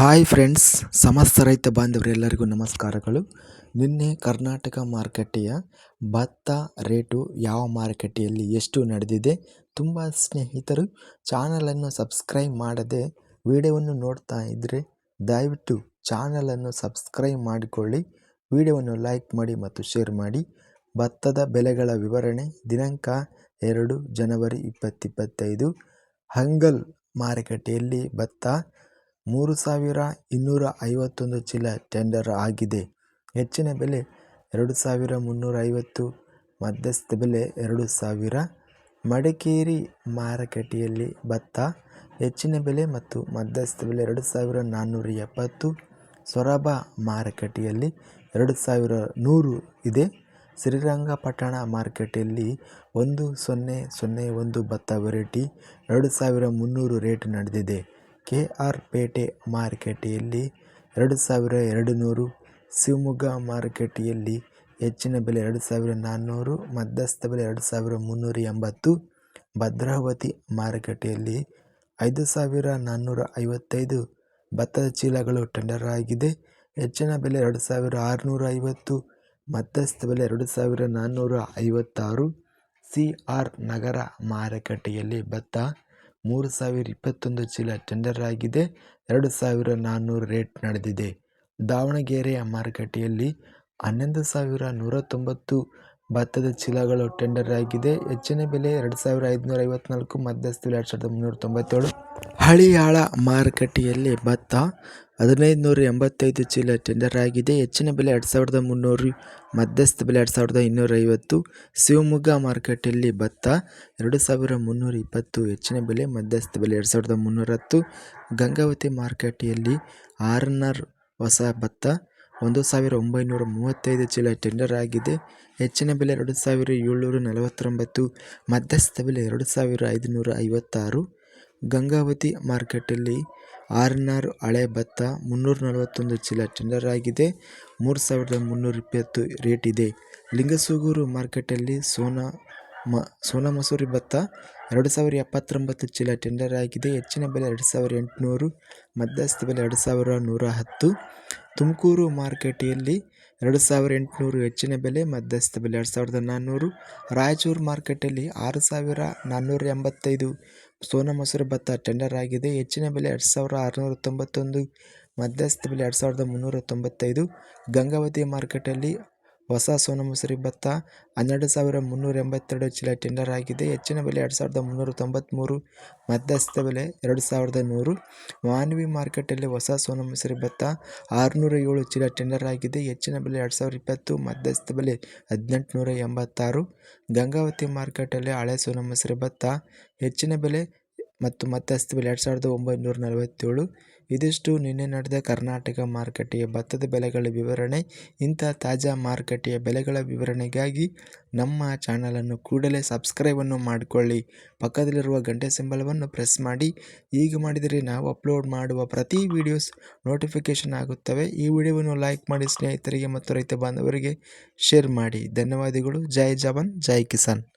Hi friends ಸಮಸ್ತ ರೈತ ಬಾಂಧವರೆಲ್ಲರಿಗೂ ನಮಸ್ಕಾರಗಳು. ನಿನ್ನೆ ಕರ್ನಾಟಕ ಮಾರುಕಟ್ಟೆಯ ಭತ್ತ ರೇಟು ಯಾವ ಮಾರುಕಟ್ಟೆಯಲ್ಲಿ ಎಷ್ಟು ನಡೆದಿದೆ ತುಂಬ ಸ್ನೇಹಿತರು ಚಾನಲನ್ನು ಸಬ್ಸ್ಕ್ರೈಬ್ ಮಾಡದೆ ವಿಡಿಯೋವನ್ನು ನೋಡ್ತಾ ಇದ್ದರೆ ದಯವಿಟ್ಟು ಚಾನಲನ್ನು ಸಬ್ಸ್ಕ್ರೈಬ್ ಮಾಡಿಕೊಳ್ಳಿ. ವಿಡಿಯೋವನ್ನು ಲೈಕ್ ಮಾಡಿ ಮತ್ತು ಶೇರ್ ಮಾಡಿ. ಭತ್ತದ ಬೆಲೆಗಳ ವಿವರಣೆ ದಿನಾಂಕ ಎರಡು ಜನವರಿ ಇಪ್ಪತ್ತಿಪ್ಪತ್ತೈದು ಹಂಗಲ್ ಮಾರುಕಟ್ಟೆಯಲ್ಲಿ ಭತ್ತ ಮೂರು ಸಾವಿರ ಇನ್ನೂರ ಐವತ್ತೊಂದು ಚೀಲ ಟೆಂಡರ್ ಆಗಿದೆ. ಹೆಚ್ಚಿನ ಬೆಲೆ ಎರಡು ಸಾವಿರ ಮುನ್ನೂರ ಐವತ್ತು, ಮಧ್ಯಸ್ಥ ಬೆಲೆ ಎರಡು ಸಾವಿರ. ಮಡಿಕೇರಿ ಮಾರುಕಟ್ಟೆಯಲ್ಲಿ ಭತ್ತ, ಹೆಚ್ಚಿನ ಬೆಲೆ ಮತ್ತು ಮಧ್ಯಸ್ಥ ಬೆಲೆ ಎರಡು ಸಾವಿರ ನಾನ್ನೂರ ಎಪ್ಪತ್ತು. ಸೊರಬ ಮಾರುಕಟ್ಟೆಯಲ್ಲಿ ಎರಡು ಸಾವಿರ ನೂರು ಇದೆ. ಶ್ರೀರಂಗಪಟ್ಟಣ ಮಾರುಕಟ್ಟೆಯಲ್ಲಿ ಒಂದು ಸೊನ್ನೆ ಸೊನ್ನೆ ಒಂದು ಭತ್ತ ವೆರೈಟಿ ಎರಡು ಸಾವಿರ ಮುನ್ನೂರು ರೇಟ್ ನಡೆದಿದೆ. ಕೆ ಆರ್ ಪೇಟೆ ಮಾರುಕಟ್ಟೆಯಲ್ಲಿ ಎರಡು ಸಾವಿರ ಎರಡು ನೂರು, ಶಿವಮೊಗ್ಗ ಮಾರುಕಟ್ಟೆಯಲ್ಲಿ ಹೆಚ್ಚಿನ ಬೆಲೆ ಎರಡು ಸಾವಿರ ನಾನ್ನೂರು, ಮಧ್ಯಸ್ಥ ಬೆಲೆ ಎರಡು ಸಾವಿರ ಮುನ್ನೂರ ಎಂಬತ್ತು, ಭದ್ರಾವತಿ ಮಾರುಕಟ್ಟೆಯಲ್ಲಿ ಐದು ಸಾವಿರ ನಾನ್ನೂರ ಐವತ್ತೈದು ಭತ್ತದ ಚೀಲಗಳು ಟೆಂಡರ್ ಆಗಿದೆ. ಹೆಚ್ಚಿನ ಬೆಲೆ ಎರಡು ಸಾವಿರ ಆರುನೂರ ಐವತ್ತು, ಮಧ್ಯಸ್ಥ ಬೆಲೆ ಎರಡು ಸಾವಿರ ನಾನ್ನೂರ ಐವತ್ತಾರು, ಸಿ ಆರ್ ನಗರ ಮಾರುಕಟ್ಟೆಯಲ್ಲಿ ಭತ್ತ ಮೂರು ಸಾವಿರ ಇಪ್ಪತ್ತೊಂದು ಚೀಲ ಟೆಂಡರ್ ಆಗಿದೆ. ಎರಡು ಸಾವಿರ ನಾನ್ನೂರು ರೇಟ್ ನಡೆದಿದೆ. ದಾವಣಗೆರೆಯ ಮಾರುಕಟ್ಟೆಯಲ್ಲಿ ಹನ್ನೊಂದು ಸಾವಿರ ನೂರ ತೊಂಬತ್ತು ಭತ್ತದ ಚೀಲಗಳು ಟೆಂಡರ್ ಆಗಿದೆ. ಹೆಚ್ಚಿನ ಬೆಲೆ ಎರಡು ಸಾವಿರ ಐದುನೂರ ಐವತ್ನಾಲ್ಕು ಮಧ್ಯಸ್ಥ ಎರಡು ಸಾವಿರದ ಮುನ್ನೂರ ತೊಂಬತ್ತೇಳು ಹಳಿಯಾಳ ಮಾರುಕಟ್ಟೆಯಲ್ಲಿ ಭತ್ತ ಹದಿನೈದು ನೂರ ಎಂಬತ್ತೈದು ಚೀಲ ಟೆಂಡರ್ ಆಗಿದೆ. ಹೆಚ್ಚಿನ ಬೆಲೆ ಎರಡು ಸಾವಿರದ ಮುನ್ನೂರು ಮಧ್ಯಸ್ಥ ಬೆಲೆ ಎರಡು ಸಾವಿರದ ಇನ್ನೂರ ಐವತ್ತು ಶಿವಮೊಗ್ಗ ಮಾರುಕಟ್ಟೆಯಲ್ಲಿ ಭತ್ತ ಎರಡು ಸಾವಿರ ಮುನ್ನೂರ ಇಪ್ಪತ್ತು ಹೆಚ್ಚಿನ ಬೆಲೆ ಮಧ್ಯಸ್ಥ ಬೆಲೆ ಎರಡು ಸಾವಿರದ ಮುನ್ನೂರ ಹತ್ತು ಗಂಗಾವತಿ ಮಾರುಕಟ್ಟೆಯಲ್ಲಿ ಆರ್ನರ್ ಹೊಸ ಭತ್ತ ಒಂದು ಸಾವಿರ ಒಂಬೈನೂರ ಮೂವತ್ತೈದು ಚೀಲ ಟೆಂಡರ್ ಆಗಿದೆ. ಹೆಚ್ಚಿನ ಬೆಲೆ ಎರಡು ಸಾವಿರ ಏಳ್ನೂರ ನಲವತ್ತೊಂಬತ್ತು, ಮಧ್ಯಸ್ಥ ಬೆಲೆ ಎರಡು ಸಾವಿರ ಐದುನೂರ ಐವತ್ತಾರು. ಗಂಗಾವತಿ ಮಾರ್ಕೆಟಲ್ಲಿ ಆರ್ನಾರ್ ಹಳೆ ಭತ್ತ ಮುನ್ನೂರ ನಲವತ್ತೊಂದು ಚೀಲ ಟೆಂಡರ್ ಆಗಿದೆ. ಮೂರು ಸಾವಿರದ ಮುನ್ನೂರ ಇಪ್ಪತ್ತು ರೇಟ್ ಇದೆ. ಲಿಂಗಸೂಗೂರು ಮಾರ್ಕೆಟಲ್ಲಿ ಸೋನಾ ಮ, ಸೋನಾ ಮಸೂರಿ ಭತ್ತ ಎರಡು ಸಾವಿರ ಎಪ್ಪತ್ತೊಂಬತ್ತು ಚೀಲ ಟೆಂಡರ್ ಆಗಿದೆ. ಹೆಚ್ಚಿನ ಬೆಲೆ ಎರಡು ಸಾವಿರ ಎಂಟುನೂರು, ಮಧ್ಯಸ್ಥ ಬೆಲೆ ಎರಡು ಸಾವಿರ ನೂರ ಹತ್ತು ತುಮಕೂರು ಮಾರುಕಟ್ಟೆಯಲ್ಲಿ ಎರಡು ಸಾವಿರ ಎಂಟುನೂರು, ಹೆಚ್ಚಿನ ಬೆಲೆ ಮಧ್ಯಸ್ಥ ಬೆಲೆ ಎರಡು ಸಾವಿರದ ನಾನ್ನೂರು. ರಾಯಚೂರು ಮಾರ್ಕೆಟಲ್ಲಿ ಆರು ಸಾವಿರ ನಾನ್ನೂರ ಎಂಬತ್ತೈದು ಸೋನಾ ಮಸೂರಿ ಭತ್ತ ಟೆಂಡರ್ ಆಗಿದೆ. ಹೆಚ್ಚಿನ ಬೆಲೆ ಎರಡು ಸಾವಿರ ಆರುನೂರ ತೊಂಬತ್ತೊಂದು, ಮಧ್ಯಸ್ಥ ಬೆಲೆ ಎರಡು ಸಾವಿರದ ಮುನ್ನೂರ ತೊಂಬತ್ತೈದು. ಗಂಗಾವತಿ ಮಾರ್ಕೆಟಲ್ಲಿ ಹೊಸ ಸೋನಮಸೂರಿ ಭತ್ತ ಹನ್ನೆರಡು ಸಾವಿರ ಮುನ್ನೂರ ಎಂಬತ್ತೆರಡು ಚೀಲ ಟೆಂಡರ್ ಆಗಿದೆ. ಹೆಚ್ಚಿನ ಬೆಲೆ ಎರಡು ಸಾವಿರದ ಮುನ್ನೂರ ತೊಂಬತ್ತ್ಮೂರು ಮಧ್ಯಸ್ಥ ಬೆಲೆ ಎರಡು ಸಾವಿರದ ನೂರು. ಮಾನವಿ ಮಾರ್ಕೆಟಲ್ಲಿ ಹೊಸ ಸೋನಮಸೂರಿ ಭತ್ತ ಆರುನೂರ ಏಳು ಚೀಲ ಟೆಂಡರ್ ಆಗಿದೆ. ಹೆಚ್ಚಿನ ಬೆಲೆ ಎರಡು ಸಾವಿರದ ಇಪ್ಪತ್ತು ಮಧ್ಯಸ್ಥ ಬೆಲೆ ಹದಿನೆಂಟುನೂರ ಎಂಬತ್ತಾರು. ಗಂಗಾವತಿ ಮಾರ್ಕೆಟಲ್ಲಿ ಹಳೆ ಸೋನಮಸೂರಿ ಭತ್ತ ಹೆಚ್ಚಿನ ಬೆಲೆ ಮತ್ತು ಮತ್ತೆ ಬೆಲೆ ಎರಡು ಸಾವಿರದ ಒಂಬೈನೂರ ನಲವತ್ತೇಳು. ಇದಿಷ್ಟು. ನಿನ್ನೆ ನಡೆದ ಕರ್ನಾಟಕ ಮಾರುಕಟ್ಟೆಯ ಭತ್ತದ ಬೆಲೆಗಳ ವಿವರಣೆ. ಇಂಥ ತಾಜಾ ಮಾರುಕಟ್ಟೆಯ ಬೆಲೆಗಳ ವಿವರಣೆಗಾಗಿ ನಮ್ಮ ಚಾನಲನ್ನು ಕೂಡಲೇ ಸಬ್ಸ್ಕ್ರೈಬನ್ನು ಮಾಡಿಕೊಳ್ಳಿ. ಪಕ್ಕದಲ್ಲಿರುವ ಗಂಟೆ ಸಿಂಬಲವನ್ನು ಪ್ರೆಸ್ ಮಾಡಿ. ಈಗ ಮಾಡಿದರೆ ನಾವು ಅಪ್ಲೋಡ್ ಮಾಡುವ ಪ್ರತಿ ವಿಡಿಯೋಸ್ ನೋಟಿಫಿಕೇಷನ್ ಆಗುತ್ತವೆ. ಈ ವಿಡಿಯೋವನ್ನು ಲೈಕ್ ಮಾಡಿ ಸ್ನೇಹಿತರಿಗೆ ಮತ್ತು ರೈತ ಬಾಂಧವರಿಗೆ ಶೇರ್ ಮಾಡಿ. ಧನ್ಯವಾದಗಳು. ಜೈ ಜವಾನ್, ಜೈ ಕಿಸಾನ್.